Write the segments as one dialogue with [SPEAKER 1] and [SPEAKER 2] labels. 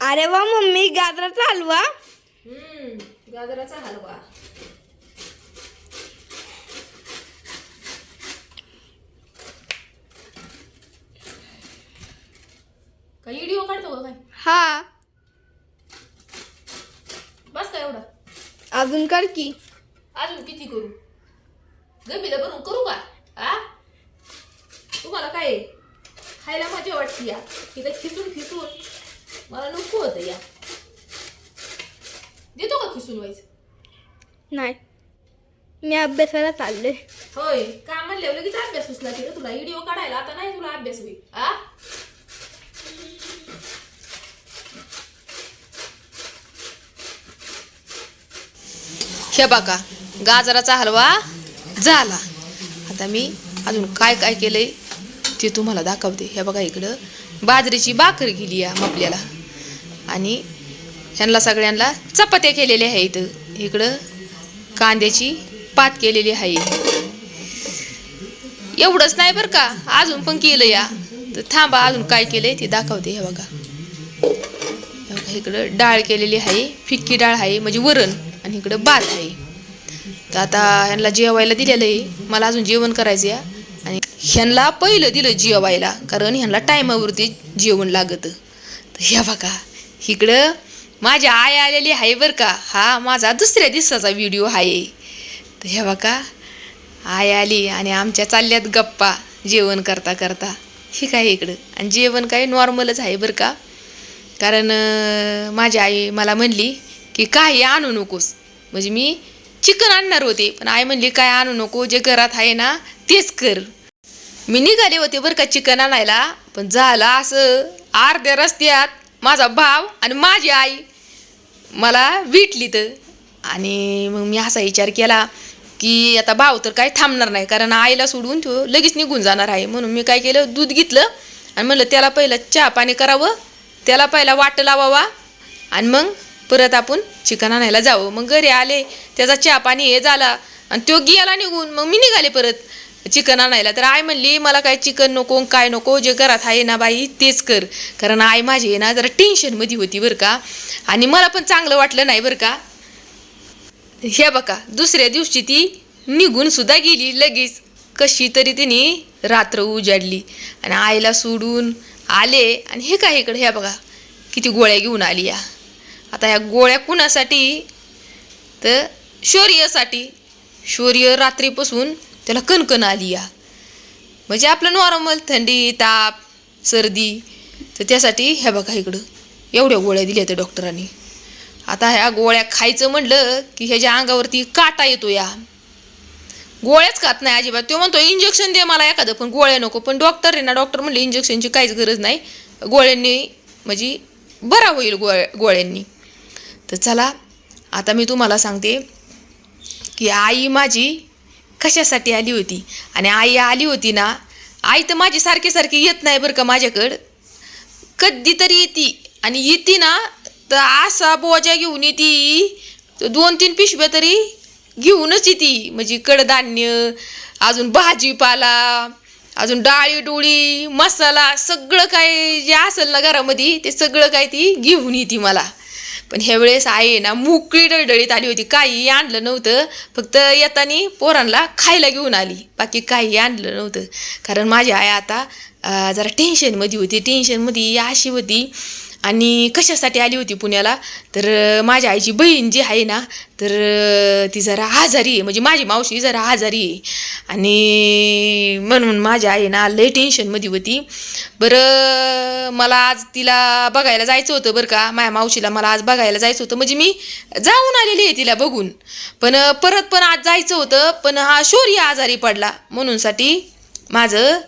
[SPEAKER 1] अरे वा मम्मी गाजराचा हलवा?
[SPEAKER 2] हम्म गाजराचा हलवा. काही व्हिडिओ काढतो का काय?
[SPEAKER 1] हा.
[SPEAKER 2] बस का एवढा?
[SPEAKER 1] अजून कर की.
[SPEAKER 2] अजून किती करू? गमीला बनवून करू का? आ? तुम्हाला काय? खायला मजा वाटते या. तिथं खिसून खिसून. मला नको होतं या देतो का खिसून व्हायचं
[SPEAKER 1] नाही मी अभ्यासाला चालले
[SPEAKER 2] होय का म्हणले लगेच अभ्यास सुचला तिला तुला व्हिडिओ काढायला आता नाही तुला अभ्यास होईल आ हे बघा गाजराचा हलवा झाला आता मी अजून काय काय केलंय ते तुम्हाला दाखवते हे बघा इकडं बाजरीची भाकर गेली या आपल्याला आणि ह्यांना सगळ्यांना चपात्या केलेल्या आहेत. इकडं कांद्याची पात केलेली आहे. एवढंच नाही बरं का? अजून पण केलं या. तर थांबा अजून काय केलंय ते दाखवते हे बघा. इकडं डाळ केलेली आहे. फिक्की डाळ आहे म्हणजे वरण. आणि इकडं भात आहे. तर आता ह्यांना जेवायला दिलेलं आहे. मला अजून जेवण करायचं या आणि ह्यांना पहिलं दिलं जेवायला कारण ह्यांना टायमावरती जेवण लागतं. तर ह्या बघा. इकडं माझी आई आलेली आहे बरं का. हा माझा दुसऱ्या दिवसाचा व्हिडिओ आहे. तर ह्या बघा आई आली आणि आमच्या चालल्यात गप्पा जेवण करता करता. हे काय इकडं? आणि जेवण काय नॉर्मलच आहे बरं का. कारण माझी आई मला म्हणली की काही आणू नकोस. म्हणजे मी चिकन आणणार होते पण आई म्हणली काय आणू नको जे घरात आहे ना तेच कर. मी निघाले होते बरं का चिकन आणायला पण झालं असं अर्ध्या रस्त्यात माझा भाव आणि माझी आई मला विटली तर. आणि मग मी असा विचार केला की आता भाव तर काही थांबणार नाही कारण आईला सोडून तो लगेच निघून जाणार आहे. म्हणून मी काय केलं दूध घेतलं आणि म्हणलं त्याला पहिलं चहा पाणी करावं त्याला पहिला वाट लावावा आणि मग परत आपण चिकन आणायला जावं. मग घरी आले त्याचा चहा पाणी हे झाला आणि तो गेला निघून. मग मी निघाले परत. चिकन आणायला. तर आई म्हणली मला काय चिकन नको काय नको जे घरात आहे ना बाई तेच कर. कारण आई माझी आहे ना जरा टेन्शनमध्ये होती बरं का. आणि मला पण चांगलं वाटलं नाही बरं का. हे बघा दुसऱ्या दिवशी ती निघून सुद्धा गेली लगेच. कशी तरी तिने रात्र उजाडली. आणि आईला सोडून आले. आणि हे काय इकडे हे बघा किती गोळ्या घेऊन आली या. आता ह्या गोळ्या कुणासाठी? तर शौर्यसाठी. शौर्य रात्रीपासून त्याला कणकण आली या. म्हणजे आपलं नॉर्मल थंडी ताप सर्दी तर त्यासाठी ह्या बघा इकडं एवढ्या गोळ्या दिल्या त्या डॉक्टरांनी आता ह्या गोळ्या खायचं म्हणलं की ह्याच्या अंगावरती काटा येतो या. गोळ्याच खात नाही अजिबात. तो म्हणतो इंजेक्शन दे मला एखादं पण गोळ्या नको. पण डॉक्टर आहे ना डॉक्टर म्हणले इंजेक्शनची काहीच गरज नाही. गोळ्यांनी म्हणजे बरा होईल गोळ्या गोळ्यांनी. तर चला आता मी तुम्हाला सांगते की आई माझी कशासाठी आली होती? आणि आई आली होती ना आई तर माझी सारखी सारखी येत नाही बरं का माझ्याकडं. कधीतरी येते. आणि येते ना तर असा बोजा घेऊन येते. तर दोन तीन पिशव्या तरी घेऊनच येते. म्हणजे कडधान्य अजून भाजीपाला अजून डाळी डोळी मसाला सगळं काय जे असेल ना घरामध्ये ते सगळं काय ती घेऊन येते मला. पण ह्या वेळेस आहे ना मोकळी डळडळीत आली होती. काही आणलं नव्हतं. फक्त येताना पोरांना खायला घेऊन आली. बाकी काही आणलं नव्हतं. कारण माझी आई आता जरा टेन्शनमध्ये होती. टेन्शनमध्ये अशी होती आणि कशासाठी आली होती पुण्याला? तर माझ्या आईची बहीण जी आहे ना तर ती जरा आजारी आहे. म्हणजे माझी मावशी जरा आजारी आहे. आणि म्हणून माझ्या आई ना लय टेन्शनमध्ये होती. बरं मला आज तिला बघायला जायचं होतं बरं का? माझ्या मावशीला मला आज बघायला जायचं होतं. म्हणजे मी जाऊन आलेली आहे तिला बघून. पण परत पण आज जायचं होतं पण हा शौर्य आजारी पडला. म्हणूनसाठी माझं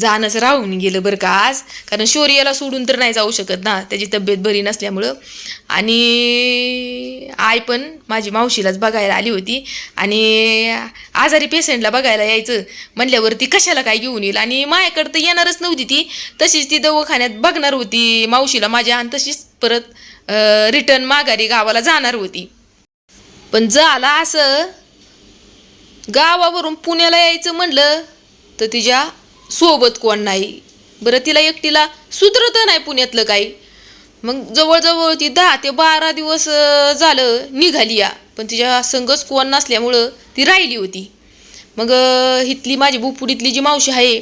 [SPEAKER 2] जाणंच राहून गेलं बरं का आज. कारण शौर्याला सोडून तर नाही जाऊ शकत ना. त्याची तब्येत बरी नसल्यामुळं. आणि आई पण माझी मावशीलाच बघायला आली होती. आणि आजारी पेशंटला बघायला यायचं. म्हणल्यावरती कशाला काय घेऊन येईल? आणि माझ्याकडं तर येणारच नव्हती ती. तशीच ती दवाखान्यात बघणार होती. मावशीला माझ्या आणि तशीच परत रिटर्न माघारी गावाला जाणार होती. पण झालं असं. गावावरून पुण्याला यायचं म्हणलं तर तिच्या सोबत कोण नाही. बरं तिला एकटीला सुधरत नाही पुण्यातलं काही. मग जवळजवळ ती दहा ते बारा दिवस झालं निघाली या. पण तिच्या संगच कोण नसल्यामुळं ती राहिली होती. मग इथली माझी बुपुडीतली जी मावशी आहे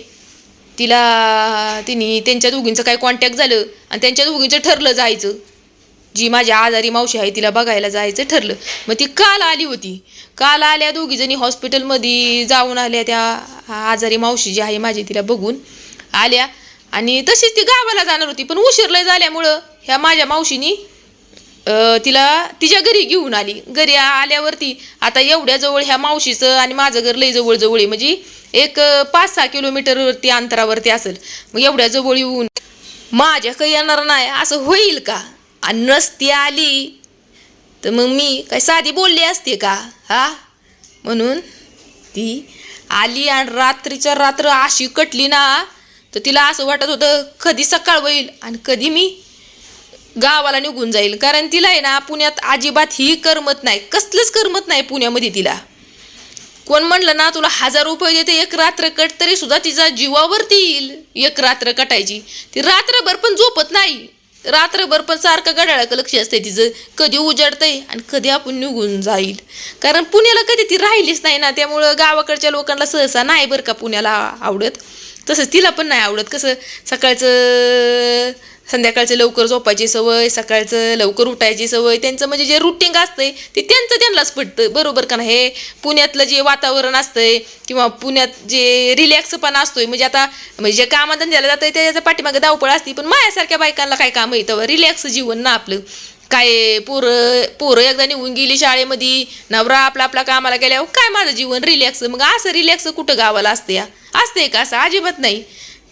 [SPEAKER 2] तिला तिने त्यांच्या दोघींचं काही कॉन्टॅक्ट झालं आणि त्यांच्या दोघींचं ठरलं जायचं. जी माझी आजारी मावशी आहे तिला बघायला जायचं ठरलं. मग ती काल आली होती. काल आल्या दोघीजणी हॉस्पिटलमध्ये जाऊन आल्या त्या आजारी मावशी जी आहे माझी तिला बघून आल्या. आणि तशीच ती गावाला जाणार होती पण उशीरला झाल्यामुळं ह्या माझ्या मावशीनी तिला तिच्या घरी घेऊन आली. घरी आल्यावरती आता एवढ्या जवळ ह्या मावशीचं आणि माझं घर लई जवळ जवळ आहे. म्हणजे एक पाच सहा किलोमीटरवरती अंतरावरती असेल. मग एवढ्या जवळ येऊन माझ्या काही येणार नाही असं होईल का? आणि नसती आली. तर मग मी काय साधी बोलली असते का? हा? म्हणून ती आली आणि रात्रीच्या रात्र अशी कटली ना तर तिला असं वाटत होतं कधी सकाळ होईल आणि कधी मी गावाला निघून जाईल. कारण तिला आहे ना पुण्यात अजिबात ही करमत नाही. कसलंच करमत नाही पुण्यामध्ये तिला. कोण म्हणलं ना तुला हजार रुपये देते एक रात्र कट तरी सुद्धा तिचा जीवावरती येईल. एक रात्र कटायची. ती रात्रभर पण झोपत नाही. रात्रभर पण सारखं गडाळाकडे लक्ष असते तिचं. कधी उजाडतंय आणि कधी आपण निघून जाईल. कारण पुण्याला कधी ती राहिलीच नाही ना त्यामुळं गावाकडच्या लोकांना सहसा नाही बरं का पुण्याला आवडत. तसंच तिला पण नाही आवडत कसं सकाळचं संध्याकाळचं लवकर झोपायची सवय सकाळचं लवकर उठायची सवय त्यांचं म्हणजे जे रुटीन असतंय ते त्यांचं त्यांनाच पडतं बरोबर का नाही? हे पुण्यातलं जे वातावरण असतंय किंवा पुण्यात जे रिलॅक्सपणा असतोय म्हणजे आता म्हणजे जे कामाधंद्याला जातं त्याच्या पाठीमागे धावपळ असते पण माझ्यासारख्या बायकांना काय काम येतं रिलॅक्स जीवन ना आपलं. काय पोरं पोरं एकदा निघून गेली शाळेमध्ये नवरा आपला आपला कामाला गेल्यावर काय माझं जीवन रिलॅक्स मग असं रिलॅक्स कुठं गावाला असते या असते का? असं अजिबात नाही.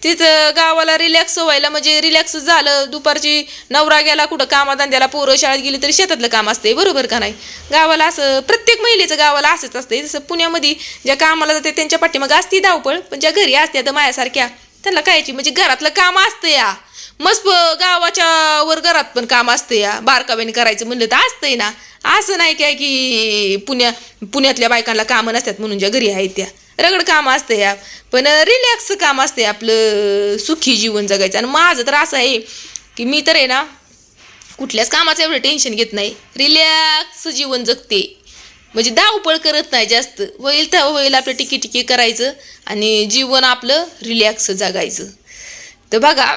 [SPEAKER 2] तिथं गावाला रिलॅक्स व्हायला म्हणजे रिलॅक्स झालं दुपारची नवरा गेला कुठं कामाधंद्याला पोरं शाळेत गेली तरी शेतातलं काम असते बरोबर का नाही? गावाला असं प्रत्येक महिलेचं गावाला असंच असते जसं पुण्यामध्ये ज्या कामाला जाते त्यांच्या पाठीमागं असती धावपळ पण ज्या घरी असते तर मायासारख्या त्यांना कायची म्हणजे घरातलं काम असतं या. मस्त गावाच्या वर घरात पण काम असतं या. बारकाव्याने करायचं म्हणलं तर असतंय ना. असं नाही काय की पुण्या पुण्यातल्या बायकांना कामं नसतात म्हणून ज्या घरी आहेत त्या. रगड काम असतं या पण रिलॅक्स काम असते आपलं सुखी जीवन जगायचं. आणि माझं तर असं आहे की मी तर आहे ना कुठल्याच कामाचं एवढं टेन्शन घेत नाही. रिलॅक्स जीवन जगते. म्हणजे धावपळ करत नाही जास्त. होईल तर होईल आपलं टिकी टिकी करायचं आणि जीवन आपलं रिलॅक्स जगायचं. तर बघा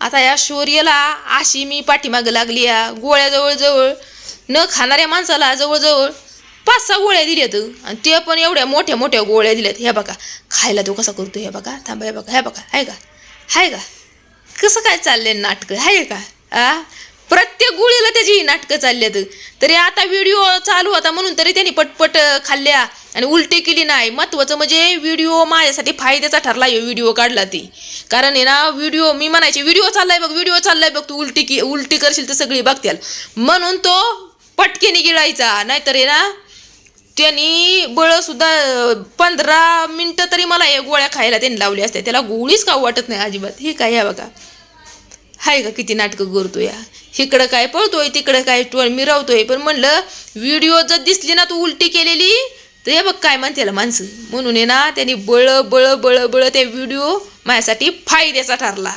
[SPEAKER 2] आता या शौर्याला अशी मी पाठीमागं लागली या. गोळ्या जवळजवळ न खाणाऱ्या माणसाला जवळजवळ पाच सहा गोळ्या दिल्यात आणि ते पण एवढ्या मोठ्या मोठ्या गोळ्या दिल्यात. ह्या बघा खायला तो कसा करतो हे बघा. थांबा हे बघा ह्या बघा आहे का? आहे का? कसं काय चाललंय नाटकं? आहे का? आ? प्रत्येक गोळीला त्याची नाटकं चालल्यात. तरी आता व्हिडिओ चालू होता म्हणून तरी त्यांनी पटपट खाल्ल्या आणि उलटी केली नाही. महत्त्वाचं म्हणजे व्हिडिओ माझ्यासाठी फायद्याचा ठरला आहे व्हिडिओ काढला ती. कारण आहे ना व्हिडिओ मी म्हणायचे व्हिडिओ चाललाय बघ व्हिडिओ चाललाय बघ तू उलटी की उलटी करशील तर सगळी बघत्याल म्हणून तो पटकेने गिळायचा. नाहीतर आहे ना त्यांनी बळ सुद्धा पंधरा मिनटं तरी मला या गोळ्या खायला त्यांनी लावली असते त्याला गोळीच का वाटत नाही अजिबात. हे काय या बघा? हाय का किती नाटकं करतो या इकडं काय पळतोय तिकडं काय मिरवतोय. पण म्हणलं व्हिडिओ जर दिसली ना तू उलटी केलेली तर हे बघ काय म्हणते माणसं. म्हणून आहे ना त्यांनी बळ बळ बळ बळ त्या व्हिडिओ माझ्यासाठी फायद्याचा ठरला.